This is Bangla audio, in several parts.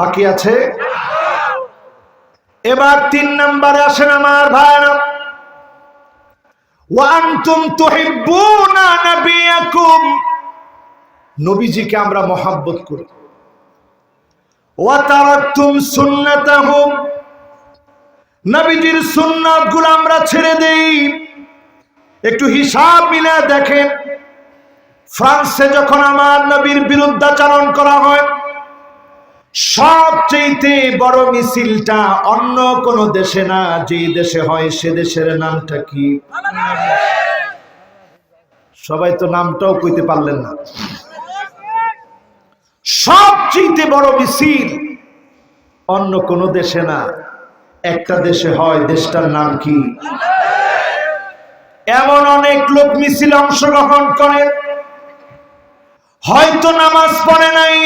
বাকি আছে? এবার তিন নম্বরে আসেন আমার ভাইরা আমরা ছেড়ে দেই। একটু হিসাব মিলে দেখেন। ফ্রান্সে যখন আমার নবীর বিরুদ্ধাচরণ করা হয় সবচেয়ে বড় মিছিলটা অন্য কোন দেশে না যে দেশে হয় সে দেশের নামটা কি? সবাই তো নামটাও কইতে পারলেন না। সবচেয়ে বড় মিছিল অন্য কোন দেশে না, একটা দেশে হয়, দেশটার নাম কি? এমন অনেক লোক মিছিল অংশগ্রহণ করে। হয়তো নামাজ পড়ে নাই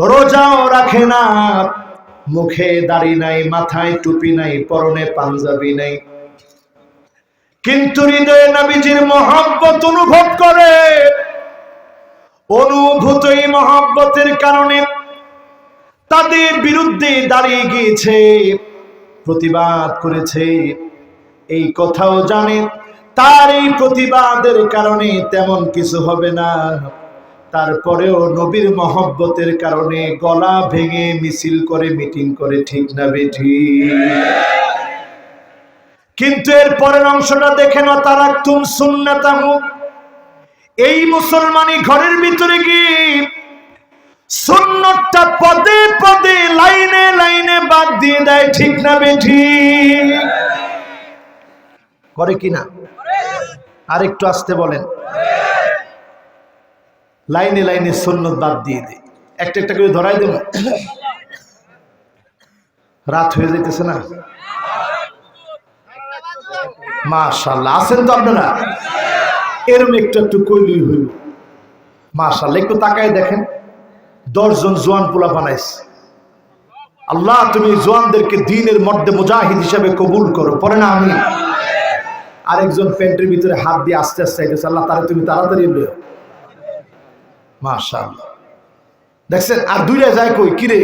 রোজাও রাখে না। মুখে দাড়ি নাই, মাথায় টুপি নাই, পরনে পাঞ্জাবি নাই। কিন্তু হৃদয়ে নবীজির মহাব্বত অনুভব করে। অনুভূত এই মহাব্বতের কারণে তাদের বিরুদ্ধে দাঁড়িয়ে গিয়েছে, প্রতিবাদ করেছে। এই কথাও জানে, তার এই প্রতিবাদের কারণে তেমন কিছু হবে না। তারপরেও নবীর মহব্বতের কারণে গলা ভেঙে মিছিল করে, মিটিং করে, ঠিক না বেঠি কিন্তু এর পরের অংশটা দেখে না তারা তুম সুন্নাতামু। এই মুসলমানি ঘরের ভিতরে গিয়ে সুন্নতটা পদে পদে, লাইনে লাইনে বাদ দিয়ে দেয়, ঠিক না বেঠি করে কিনা আর একটু আসতে বলেন। লাইনে লাইনে সুন্নত বাদ দিয়ে দেয় একটা একটা করে ধরাই দেব। রাত হয়ে যাইতেছে না? মাশাল্লাহ আছেন তো আপনারা? এরম একটু একটু কইলই হইল। মাশাল্লাহ একটু তাকায় দেখেন। দশজন জোয়ান পোলা বানাইছে। আল্লাহ, তুমি জোয়ানদেরকে দিনের মধ্যে মুজাহিদ হিসাবে কবুল করো। পরে না আমি? আরেকজন প্যান্টের ভিতরে হাত দিয়ে আস্তে আস্তে আল্লাহ, তারা তুমি তাড়াতাড়ি মাশাল্লাহ দেখছেন, আর দুইটা যায় কই? কিরে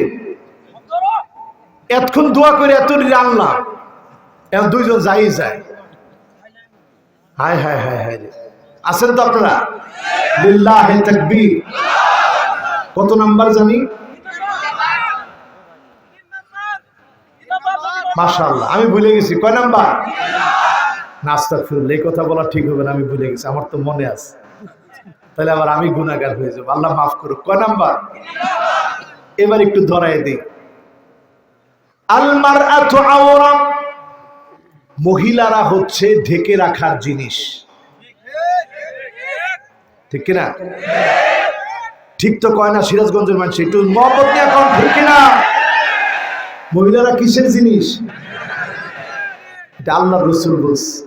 এতক্ষণ দোয়া করে এত এখন দুইজন যাই যায়। রে। আছেন তো আপনারা? লিল্লাহে কত নাম্বার জানি? মাশাআল্লাহ, আমি ভুলে গেছি। কয় নাম্বার? নাস্তা ফিরল এই কথা বলা ঠিক হবে না, আমি ভুলে গেছি। আমার তো মনে আছে। তাহলে আবার আমি গুণাগার হয়ে যাব। আল্লাহ মাফ করুক। কয় নাম্বার? এবার একটু ধরাই দিই। আলমার মহিলারা হচ্ছে ঢেকে রাখার জিনিস। ঠিক কিনা? ঠিক তো কয় না সিরাজগঞ্জের মানুষ? একটু মহব্বত নিয়ে এখন ঠিক কিনা? মহিলারা কিসের জিনিস? এটা আল্লাহ রসুল বলছে।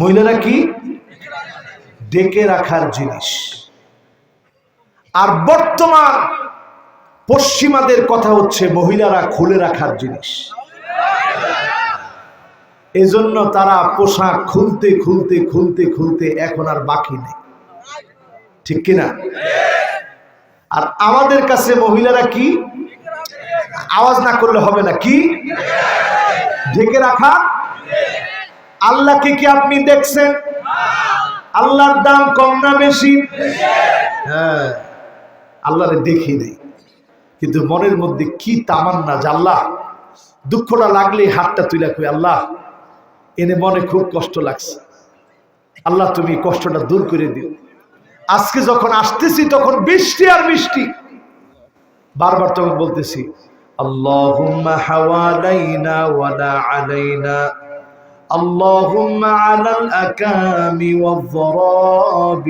মহিলারা কি? ডেকে রাখার জিনিস। আর বর্তমান পশ্চিমাদের কথা হচ্ছে মহিলারা খুলে রাখার জিনিস। এজন্য তারা পোশাক খুলতে খুলতে খুলতে খুলতে এখন আর বাকি নেই। ঠিক কিনা? আর আমাদের কাছে মহিলারা কি? আওয়াজ না করলে হবে না। কি? ঢেকে রাখা আল্লাহকে কি আপনি দেখছেন? আল্লাহর দাম কম না বেশি? হ্যাঁ আল্লাহরে দেখি নেই। কিন্তু মনের মধ্যে কি তামান্না যে আল্লাহ, দুঃখটা লাগলে হাতটা তুলে কই, আল্লাহ, এনে মনে খুব কষ্ট লাগছে। আল্লাহ, তুমি কষ্টটা দূর করে দিও। আজকে যখন আসতেছি, তখন বৃষ্টি আর বৃষ্টি বারবার তখন বলতেছি, আল্লাহুম্মা হাওয়ালাইনা ওয়ালা আলাইনা। اللهم على الأكام والضراب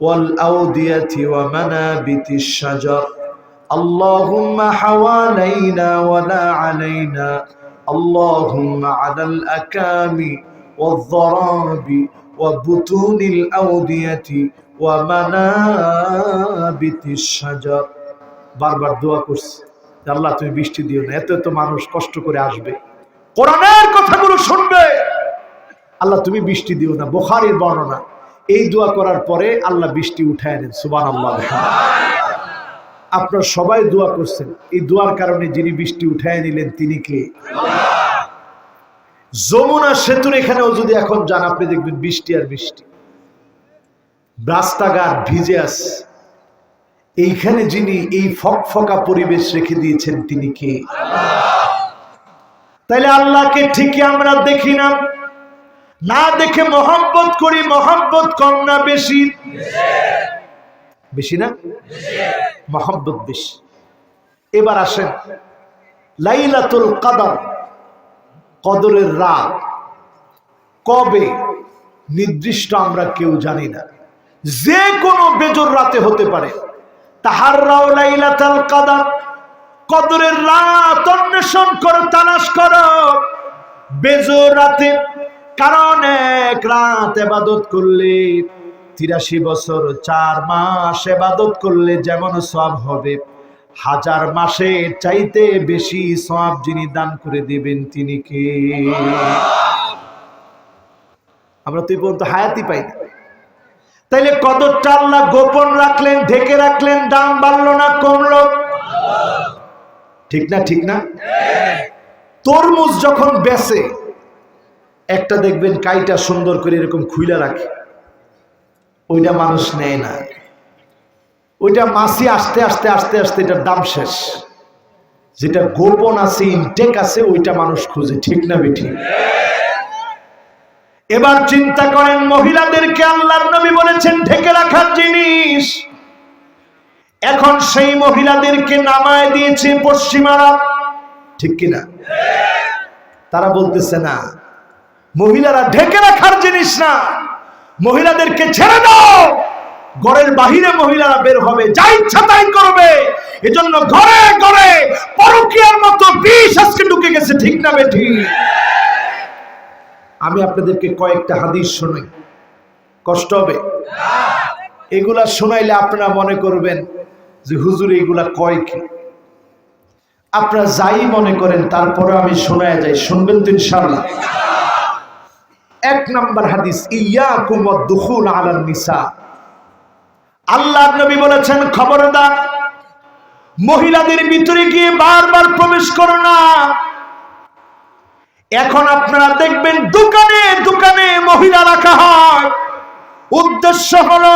والأودية ومنابت الشجر اللهم حوالينا ولا علينا اللهم على الأكام والضراب وبطون الأودية ومنابت الشجر বারবার দোয়া করছি যে আল্লাহ তুমি বৃষ্টি দিও না এত এত মানুষ কষ্ট করে আসবে কোরআনের কথাগুলো শুনবে। আল্লাহ, তুমি বৃষ্টি দিও না, বোখারির বর্ণনা। এই দোয়া করার পরে আল্লাহ বৃষ্টি উঠায় নেন সুবান আল্লাহ আপনারা সবাই দোয়া করছেন। এই দোয়ার কারণে যিনি বৃষ্টি উঠায় নিলেন, তিনি কে? যমুনা সেতুর এখানেও যদি এখন যান, আপনি দেখবেন বৃষ্টি আর বৃষ্টি। রাস্তাঘাট ভিজে আছে। এইখানে যিনি এই ফকফকা পরিবেশ রেখে দিয়েছেন, তিনি কে? তাইলে আল্লাহকে ঠিকই আমরা দেখি না। না দেখে মহব্বত করি, মহব্বত কম না বেশি? বেশি না? মহব্বত বেশি। এবার আসেন, লাইলাতুল কাদর, কদরের রাত। কবে? নির্দিষ্ট আমরা কেউ জানি না। যে কোনো বেজর রাতে হতে পারে। তাহার রাও লাইলাতাল কাদর কদরের রাত অন্বেষণ করো, তালাশ করো। বেজর রাতে, কারণ এক রাত এবাদত করলে তিরাশি বছর, চার মাস এবাদত করলে যেমন সব হবে। হাজার মাসে চাইতে বেশি সব যিনি দান করে দিবেন তিনি কে? আমরা তুই পর্যন্ত হায়াতি পাই না। তাইলে কদরটা আল্লাহ গোপন রাখলেন, ঢেকে রাখলেন, দাম বাড়লো না, কমলো? ঠিক না ঠিক না? তরমুজ যখন বেসে একটা দেখবেন কাইটা সুন্দর করে এরকম খুইলা রাখে। ওইটা মানুষ নেয় না। ওইটা মাসি আসতে আসতে আসতে আসতে এটার দাম শেষ। যেটা গোপন আছে ইনটেক আছে, ওইটা মানুষ খুঁজে, ঠিক না বেঠি? এবার চিন্তা করেন, মহিলাদেরকে আল্লাহর নবী বলেছেন, ঢেকে রাখার জিনিস। এখন সেই মহিলাদেরকে নামায় দিয়েছে পশ্চিমারা। ঠিক কিনা? তারা বলতেছে না, মহিলারা ঢেকে রাখার জিনিস না। মহিলাদেরকে ছেড়ে দাও। ঘরের বাহিরে মহিলারা বের হবে, যা ইচ্ছা তাই করবে। এজন্য ঘরে ঘরে পরকিয়ার মতো বিষ আজকে ঢুকে গেছে, ঠিক না বেঠি? আমি আপনাদেরকে কয়েকটা হাদিস শোনাই। কষ্ট হবে? এগুলা শোনাইলে আপনারা মনে করবেন যে হুজুর এগুলা কয় কি? আপনারা যাই মনে করেন, তারপরে আমি শোনায় যাই। শুনবেন তো ইনশাআল্লাহ। এক নাম্বার হাদিস, ইয়াকুম দুখুল আলান নিসা আল্লাহ নবী বলেছেন, খবরদার, মহিলাদের ভিতরে গিয়ে বারবার প্রবেশ করো না। এখন আপনারা দেখবেন, দোকানে দোকানে মহিলা রাখা হয়। উদ্দেশ্য হলো,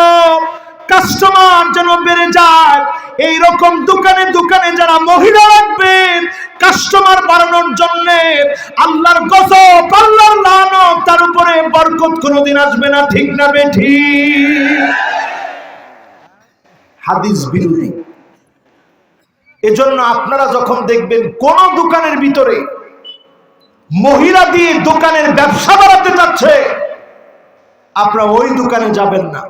কাস্টমার যেন বেড়ে যায়। এই রকম দোকানে দোকানে যারা মহিলা রাখবেন কাস্টমার বাড়ানোর জন্য আল্লাহর গজব, আল্লাহর লানত, তার উপরে বরকত কোনোদিন আসবে না, ঠিক না বেঠি। হাদিস বিরোধী। এজন্য আপনারা যখন দেখবেন কোন দোকানের ভিতরে মহিলা দিয়ে দোকানের ব্যবসা বাড়াতে যাচ্ছে, আপনারা ওই দোকানে যাবেন না।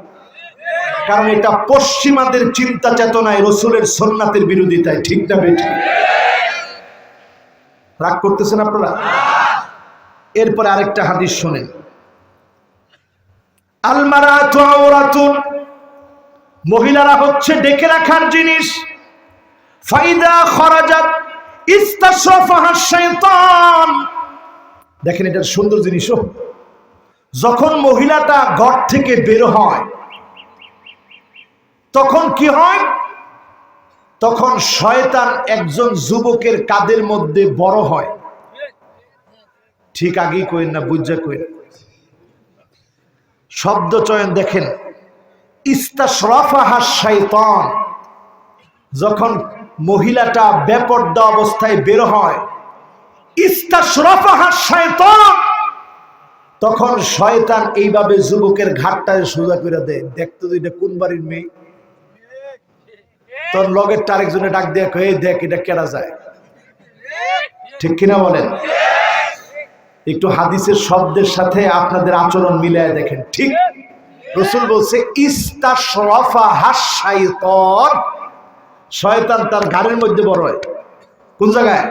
কারণ এটা পশ্চিমাদের চিন্তা চেতনায় রসুলের সন্ন্যাতের বিরোধিতায়, ঠিক না বেঠি রাগ করতেছেন আপনারা? এরপরে আরেকটা হাদিস শোনেন। মহিলারা হচ্ছে ডেকে রাখার জিনিস। দেখেন এটার সুন্দর জিনিসও যখন মহিলাটা ঘর থেকে বের হয় তখন কি হয়? তখন শয়তান একজন যুবকের কাদের মধ্যে বড় হয়। ঠিক আগেই কইন না, বুঝা কইন। শব্দ চয়ন দেখেন। ইস্তাশরাফাহা শাইতান। যখন মহিলাটা বেপর্দা অবস্থায় বের হয়, ইস্তাশরাফাহা শাইতান। তখন শয়তান এইভাবে যুবকের ঘাটটায় সোজা করে দেয়। দেখতো এটা কোন বাড়ির মেয়ে? তোর লগের আরেকজনে ডাক দেখ এই দেখ, এটা কেনা যায়? ঠিক কিনা বলেন? একটু হাদিসের শব্দের সাথে আপনাদের আচরণ মিলায় দেখেন, ঠিক? রসুল বলছে ইস্তা হাসাইতন শয়তান তার ঘাড়ের মধ্যে বড় হয়। কোন জায়গায়?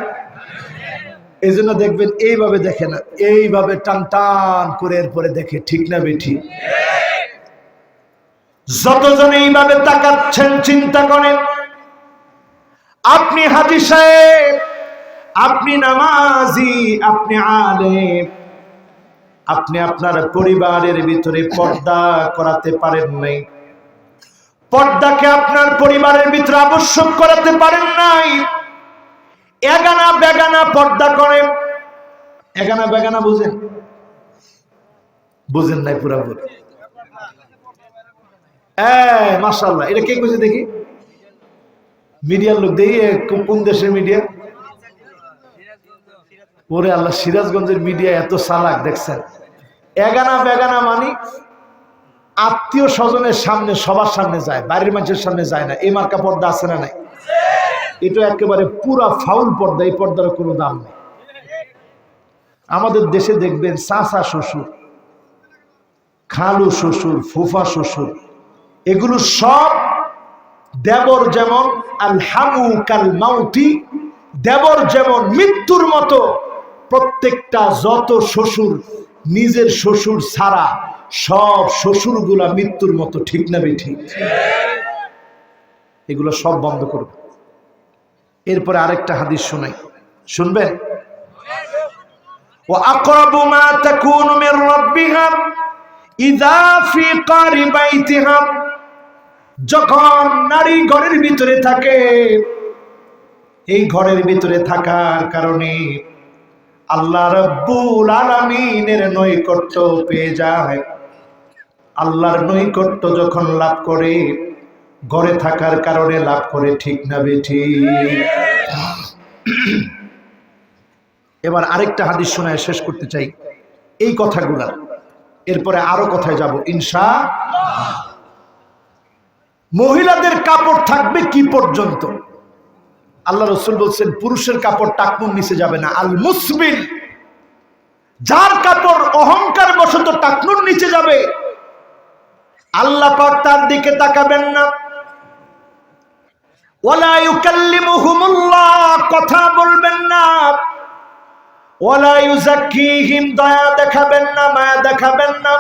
এই জন্য দেখবেন, এইভাবে দেখে না, এইভাবে টান টান করে এরপরে দেখে, ঠিক না বেঠি? যতজন এইভাবে তাকাচ্ছেন, চিন্তা করেন, আপনি হাজি সাহেব, আপনি নামাজি, আপনি আলেম, আপনি আপনার পরিবারের ভিতরে পর্দা করাতে পারেন নাই। পর্দাকে আপনার পরিবারের ভিতরে আবশ্যক করাতে পারেন নাই। এগানা বেগানা পর্দা করেন। এগানা বেগানা বুঝেন? বুঝেন নাই পুরাপুরি। হ্যাঁ মাসাল্লাহ এটা কে কইছে দেখি? মিডিয়ার লোক দেখি কোন দেশের মিডিয়া? ওরে আল্লাহ, সিরাজগঞ্জের মিডিয়া এত চালাক, দেখছেন? এগানা বেগানা মানি, আত্মীয় স্বজনের সামনে, সবার সামনে যায়, বাড়ির মানুষের সামনে যায় না। এই মার্কা পর্দা আছে না নাই? এটা একেবারে পুরা ফাউল পর্দা, এই পর্দার কোনো দাম নেই। আমাদের দেশে দেখবেন চাচা শ্বশুর, খালু শ্বশুর, ফুফা শ্বশুর এগুলো সব দেবর যেমন আলহামু কাল মাউতি, দেবর যেমন মৃত্যুর মতো প্রত্যেকটা যত শ্বশুর নিজের শ্বশুর ছাড়া সব শ্বশুরগুলা মৃত্যুর মতো ঠিক না বেঠি এগুলো সব বন্ধ করবে। এরপরে আরেকটা হাদিস শোনাই। শুনবে ও আকরাবু মা তাকুনু মির রাব্বিহা ইযা ফি কারিবাইতিহা যখন নারী ঘরের ভিতরে থাকে, এই ঘরের ভিতরে থাকার কারণে আল্লাহ রব্বুল আলামিনের নৈকট্য পেয়ে যায়। আল্লাহর নৈকট্য যখন লাভ করে, ঘরে থাকার কারণে লাভ করে ঠিক না বেঠি। এবার আরেকটা হাদিস শোনায়, শেষ করতে চাই। এই কথাগুলা। এরপরে আরও কথায় যাব, ইনশা মহিলাদের কাপড় থাকবে কি পর্যন্ত? আল্লাহ রসুল বলছেন, পুরুষের কাপড় টাকনুর নিচে যাবে না। আল মুসবিল, যার কাপড় অহংকার বশত টাকনুর নিচে যাবে, আল্লাহ পাক তার দিকে তাকাবেন না। কথা বলবেন না। দয়া দেখাবেন না, মায়া দেখাবেন না।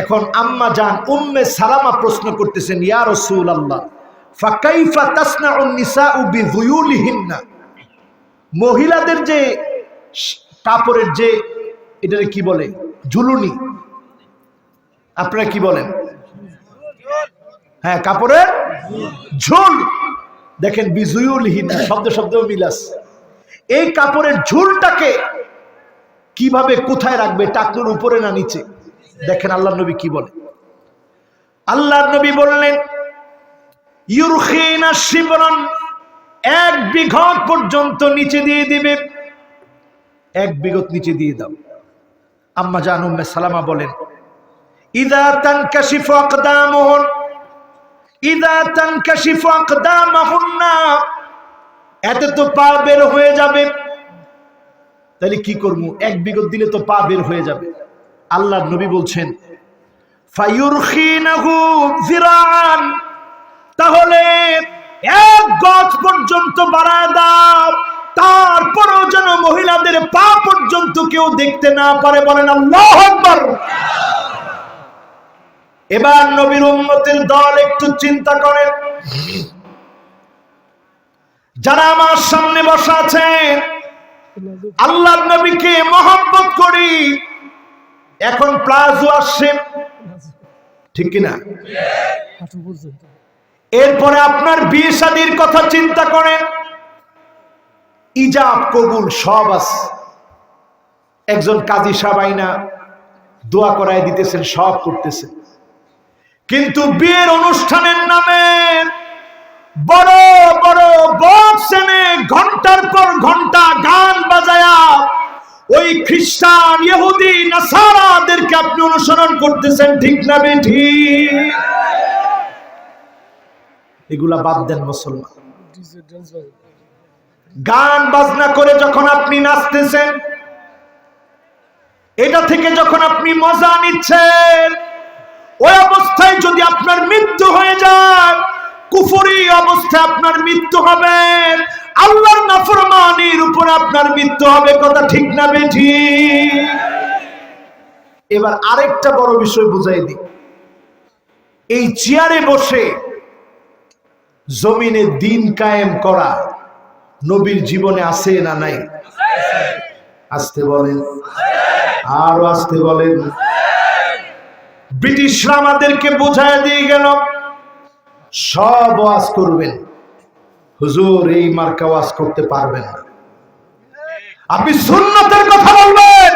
এখন আম্মা যান, উম্মে সালামা প্রশ্ন করতেছেন, ইয়া রাসূলুল্লাহ, ফাকাইফা তাসনাউন নিসাউ বিযুয়ুলিহিন্না? মহিলাদের যে কাপড়ের যে, এটারে কি বলে? ঝুলুনি। আপনারা কি বলেন? হ্যাঁ কাপড়ের ঝুল। দেখেন বিজুয়ুলহীন শব্দ শব্দ মিলাস এই কাপড়ের ঝুলটাকে কীভাবে কোথায় রাখবে? টাকনুর উপরে না নিচে? দেখেন আল্লাহ নবী কি বলে? আল্লাহ নবী বললেন শিবরন এক বিঘত পর্যন্ত নিচে দিয়ে দিবে। এক বিঘত নিচে দিয়ে দাও। আম্মা জান উম্মে সালামা বলেন, ইদা ইদা এতে তো পা বের হয়ে যাবে। তাহলে কি করব? এক বিগত দিলে তো পা বের হয়ে যাবে। আল্লাহ নবী বলছেন তাহলে এক গজ পর্যন্ত বাড়ায় দাও, তারপরও যেন মহিলাদের পা পর্যন্ত কেউ দেখতে না পারে, বলেন আল্লাহ এবার নবীর উন্নতির দল একটু চিন্তা করেন। যারা আমার সামনে বসা আছেন আল্লাহ নবীকে মহব্বত করি। এখন প্লাজো আসছে। ঠিক কিনা? এরপরে আপনার বিয়ে শাদির কথা চিন্তা করেন। ইজাব, কবুল, সব আছে। একজন কাজী সাবাইনা দোয়া করায় দিতেছেন, সব করতেছেন। কিন্তু বিয়ের অনুষ্ঠানের নামে বড় বড় বক্স এনে ঘণ্টার পর ঘণ্টা গান বাজায়া ওই খ্রিস্টান, ইহুদি, নাসারাদেরকে আপনি অনুসরণ করতেছেন, ঠিক না বেঠি এগুলা বাদ দেন মুসলমান। গান বাজনা করে যখন আপনি নাচতেছেন, এটা থেকে যখন আপনি মজা নিচ্ছেন, ওই অবস্থায় যদি আপনার মৃত্যু হয়ে যায়, কুফরি অবস্থায় আপনার মৃত্যু হবে। আল্লাহর নাফরমানির উপর আপনার মৃত্যু হবে, কথা ঠিক না বেঠি? এবার আরেকটা বড় বিষয় বুঝাই দিই। এই চেয়ারে বসে জমিনে দিন কায়েম করা নবীর জীবনে আছে না নাই? আসতে বলেন। আরও আসতে বলেন। ব্রিটিশরা আমাদেরকে বোঝায় দিয়ে গেল, সব ওয়াজ করবেন। হুজুর, এই মার্কা ওয়াজ করতে পারবেন না। আপনি সুন্নতের কথা বলবেন,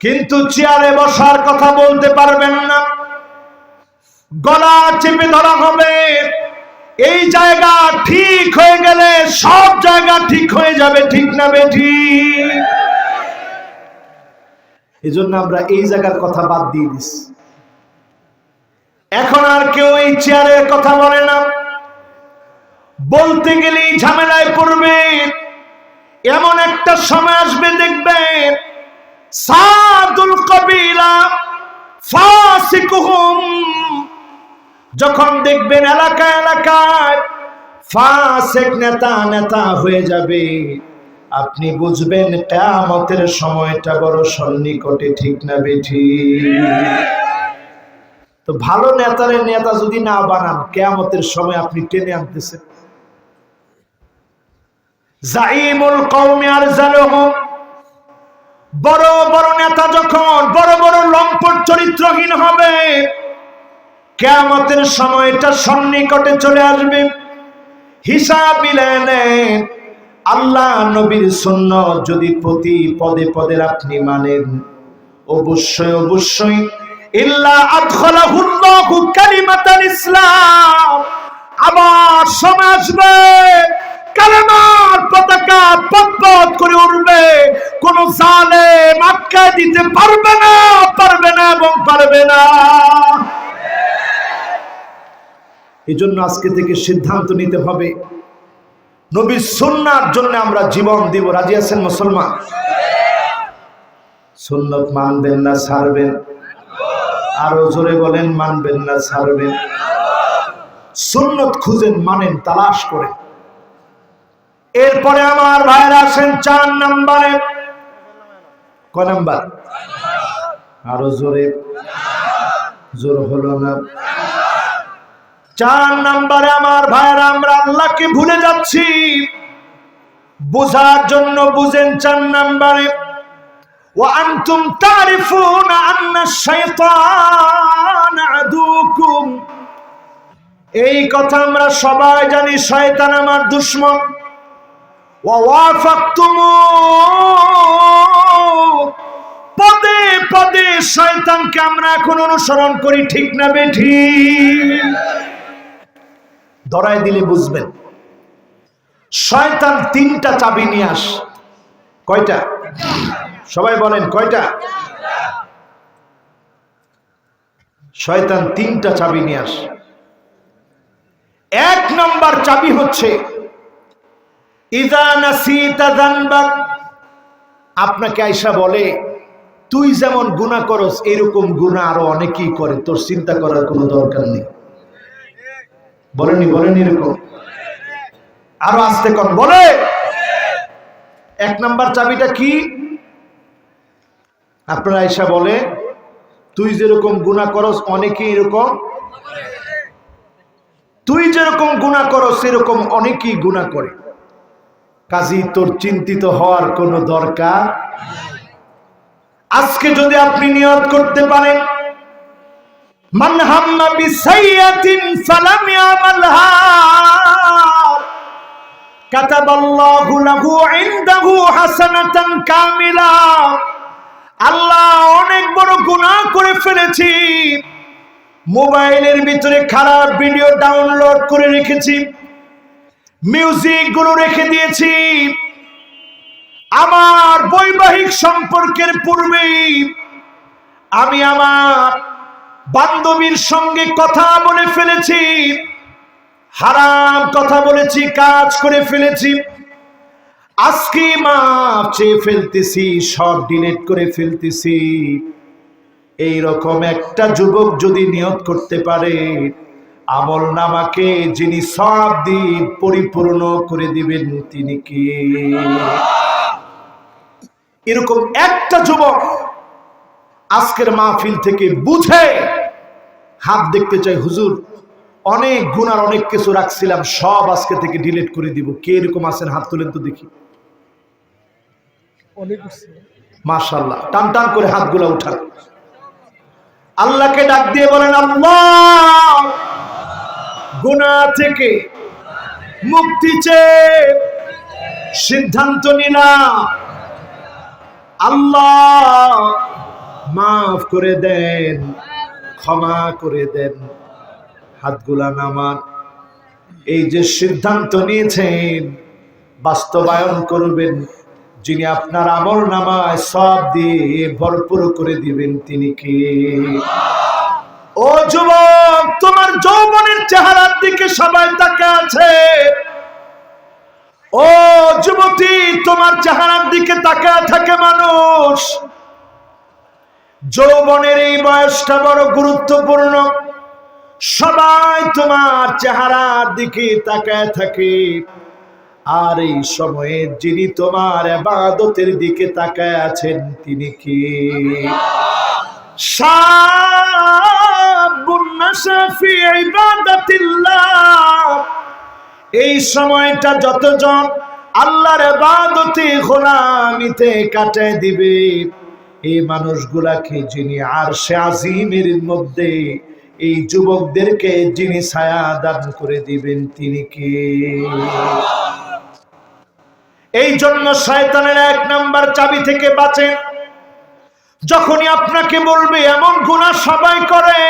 কিন্তু চেয়ারে বসার কথা বলতে পারবেন না। গলা চেপে ধরা হবে। এই জায়গা ঠিক হয়ে গেলে সব জায়গা ঠিক হয়ে যাবে, ঠিক না বেঠি? এই জন্য আমরা এই জায়গার কথা বাদ দিয়ে দিছি এখন আর কেউ এই চেয়ারের কথা বলে না। বলতে গেলেই ঝামেলায় পড়বে। এমন একটা সময় আসবে দেখবে সাদুল কবিলা ফাসিকুহুম। যখন দেখবেন এলাকা এলাকায় ফাসেক নেতা নেতা হয়ে যাবে। আপনি বুঝবেন কেয়ামতের সময়টা বড় সন্নিকটে, ঠিক না বেঠি? তো ভালো নেতারে নেতা যদি না বানান, কেয়ামতের সময় আপনি টেনে আনতেছেন। জাইমুল কওমি আর বড় বড় নেতা যখন, বড় বড় লম্পট চরিত্রহীন হবে, কেয়ামতের সময়টা সন্নিকটে চলে আসবে। হিসাব নেন আল্লাহ নবীর শূন্য যদি প্রতি পদে পদের আপনি মানেন, অবশ্যই অবশ্যই। ইল্লা ইসলাম। আবার সময় আসবে। কালেমার পতাকা পতপত করে উঠবে কোন আটকা দিতে পারবে না পারবে না এবং পারবে না। এই জন্য আজকে থেকে সিদ্ধান্ত নিতে হবে। সন্ন্যার জন্য আমরা জীবন দিব। রাজি আছেন মুসলমান? সুন্নত মানবেন না, ছাড়বেন। আরও জোরে বলেন, মানবেন না, ছাড়বেন। সুন্নত খুঁজেন, মানেন, তালাশ করেন। এরপরে আমার ভাইরা আসেন চার নম্বরে ক নাম্বার আরো জোরে জোর হলো না চার নম্বরে আমার ভাইরা আমরা আল্লাহকে ভুলে যাচ্ছি বোঝার জন্য বুঝেন চার নম্বরে وأنتم تعرفون أن الشيطان عدوكم এই কথা আমরা সবাই জানি শয়তান আমার দুশ্মন পদে পদে শয়তানকে আমরা এখন অনুসরণ করি, ঠিক না বেঠি ধরাই দিলে বুঝবেন। শয়তান তিনটা চাবি নিয়ে আস। কয়টা? সবাই বলেন, কয়টা? শয়তান তিনটা চাবি নিয়ে আস। এক নম্বর চাবি হচ্ছে আপনাকে আয়সা বলে তুই যেমন গুণা করস এরকম গুণা আরও অনেকেই করে তোর চিন্তা করার কোনো দরকার নেই। বলেনি বলেনি এরকম? আরও আসতে কর বলে! এক নাম্বার চাবিটা কি? আপনারা আয়সা বলে তুই যেরকম গুণা করস অনেকেই এরকম তুই যেরকম গুণা করো সেরকম অনেকেই গুণা করে। কাজী, তোর চিন্তিত হওয়ার কোনো দরকার? আজকে যদি আপনি নিয়ত করতে পারেন আল্লাহ অনেক বড় করে ফেলেছি। মোবাইলের ভিতরে খারাপ ভিডিও ডাউনলোড করে রেখেছি। মিউজিকগুলো রেখে দিয়েছি। আমার বৈবাহিক সম্পর্কের পূর্বেই আমি আমার বান্ধবীর সঙ্গে কথা বলে ফেলেছি। হারাম কথা বলেছি, কাজ করে ফেলেছি। আজকে মাপ চেয়ে ফেলতেছি, সব ডিলেট করে ফেলতেছি। এই রকম একটা যুবক যদি নিয়ত করতে পারে আমল নামাকে যিনি সব দিন পরিপূর্ণ করে দিবেন তিনি কি? এরকম একটা যুবক আজকের মাহফিল থেকে বুঝে হাত দেখতে চাই হুজুর অনেক গুণার অনেক কিছু রাখছিলাম সব আজকে থেকে ডিলিট করে দিব। কে এরকম আছেন? হাত তুলেন তো দেখি। মাশাল্লাহ টান টান করে হাতগুলো উঠান। আল্লাহকে ডাক দিয়ে বলেন আল্লাহ! গুণা থেকে মুক্তি চেয়ে সিদ্ধান্ত নিলাম। আল্লাহ মাফ করে দেন, ক্ষমা করে দেন। হাতগুলা নামান। এই যে সিদ্ধান্ত নিয়েছেন, বাস্তবায়ন করবেন, যিনি আপনার আমল নামায় সব দিয়ে ভরপুর করে দিবেন, তিনি কি? ও যুবক তোমার যৌবনের চেহারার দিকে সবাই তাকে আছে। ও যুবতী তোমার চেহারার দিকে তাকায় থাকে মানুষ। যৌবনের এই বয়সটা বড় গুরুত্বপূর্ণ। সবাই তোমার চেহারার দিকে তাকায় থাকে। আর এই সময়ে যিনি তোমার আবাদতের দিকে তাকায় আছেন তিনি কি? শাবুন নাশা ফি ইবাদাতিল্লাহ। এই সময়টা যতজন আল্লাহর বাদতে গোলামিতে কাটায় দিবে, এই মানুষগুলাকে যিনি আর সে আজিমের মধ্যে এই যুবকদেরকে যিনি ছায়া দান করে দিবেন, তিনি কে? এই জন্য শয়তানের এক নাম্বার চাবি থেকে বাঁচেন। যখনই আপনাকে বলবে, এমন গুণা সবাই করে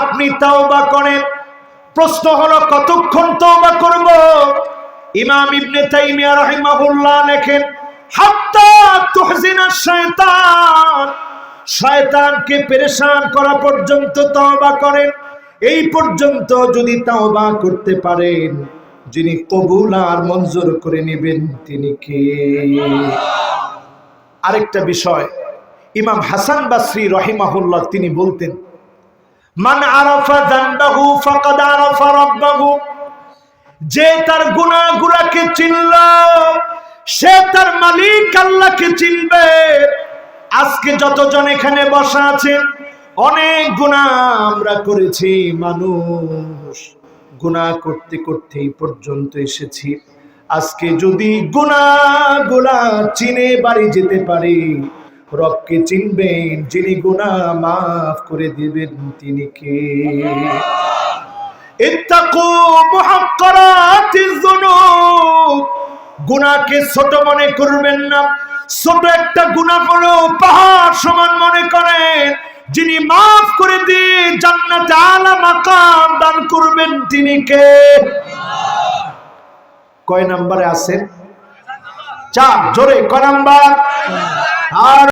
আপনি তাও বা করেন। প্রশ্ন হলো, কতক্ষণ তওবা করব? ইমাম ইবনে তাইমিয়া রাহিমাহুল্লাহ লেখেন, হাত্তা তুহজিনা শয়তান। শয়তানকে পেরেশান করা পর্যন্ত তওবা করেন। এই পর্যন্ত যদি তওবা করতে পারেন, যিনি কবুল আর মঞ্জুর করে নেবেন, তিনি কে? আরেকটা বিষয়, ইমাম হাসান বাসরি রহিমাহুল্লাহ তিনি বলতেন মান আরাফা আরাফা যে তার গুনাহগুলোকে চিনল, সে তার মালিক আল্লাহকে চিনবে। আজকে যতজন এখানে বসা আছেন, অনেক গুনাহ আমরা করেছি, মানুষ গুনাহ করতে করতে পর্যন্ত এসেছি। আজকে যদি গুনাহগুলা চিনে বাড়ি যেতে পারি রবকে চিনবেন, যিনি গুনাহ মাফ করে দিবেন, তিনি কে? গুনাহকে ছোট মনে করবেন না। ছোট একটা গুনাহ হলো পাহাড় সমান মনে করেন, যিনি মাফ করে দিয়ে জান্নাতে আলা মাকাম দান করবেন, তিনি কে? কয় নম্বরে আছেন? চার, জোরে, কয় নাম্বার? আর